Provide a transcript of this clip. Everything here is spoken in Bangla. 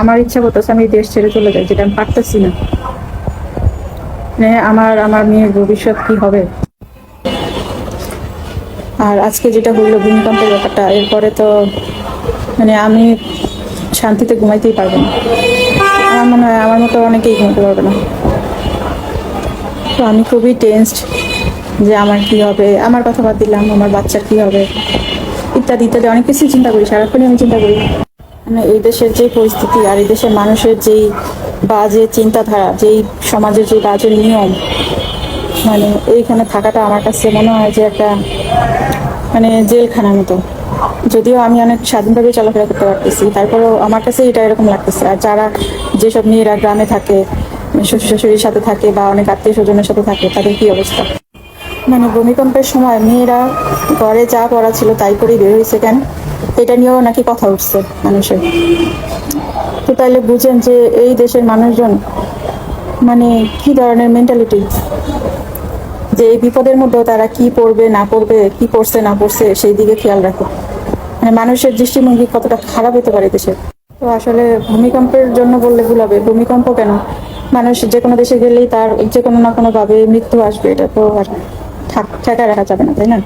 আমার ইচ্ছা করতেছে আমি দেশ ছেড়ে চলে যাই, যেটা আমি পারতেছি না। মানে আমার আমার মেয়ের ভবিষ্যৎ কি হবে? আর আজকে যেটা হইল ভূমিকম্পের ব্যাপারটা, এরপরে তো মানে আমি শান্তিতে ঘুমাইতেই পারব না। আমার মনে হয়, আমার মতো অনেকেই ঘুমাতে পারবে না। তো আমি খুবই টেনসড যে আমার কি হবে, আমার কথা বাদ দিলাম, আমার বাচ্চার কি হবে, ইত্যাদি ইত্যাদি, অনেক কিছু চিন্তা করি, সারাক্ষণই আমি চিন্তা করি। মানে এই দেশের যে পরিস্থিতি আর এই দেশের মানুষের যেই বাজে চিন্তাধারা, যেই সমাজের যে বাজে নিয়ম মানে এইখানে থাকাটা আমার কাছে মনে হয় যে একটা মানে জেলখানার মতো। যদিও আমি অনেক স্বাধীনভাবে চলাফেরা করতে পারতেছি, তারপরেও আমার কাছে এটা এরকম লাগতেছে। আর যারা যেসব মেয়েরা গ্রামে থাকে শ্বশুর শাশুড়ির সাথে থাকে বা অনেক আত্মীয় স্বজনের সাথে থাকে, তাদের কি অবস্থা? মানে ভূমিকম্পের সময় মেয়েরা ঘরে যা পড়া ছিল তাই করেই বের হয়েছে কেন? এটা নিয়েও নাকি কথা উঠছে মানুষের। তো তাইলে বুঝেন যে এই দেশের মানুষজন মানে কি ধরনের মেন্টালিটি যে এই বিপদের মধ্যেও তারা কি পড়বে, না পড়বে, কি পড়ছে, না পড়ছে, সেই দিকে খেয়াল রাখে মানে মানুষের দৃষ্টিভঙ্গি কতটা খারাপ হতে পারে দেশের। তো আসলে ভূমিকম্পের জন্য বললে ভুল হবে। ভূমিকম্প কেন? মানুষ যে কোনো দেশে গেলেই তার যে কোনো না কোনো ভাবে মৃত্যু আসবে, এটা তো আর ঠেকা রাখা যাবে না, তাই না?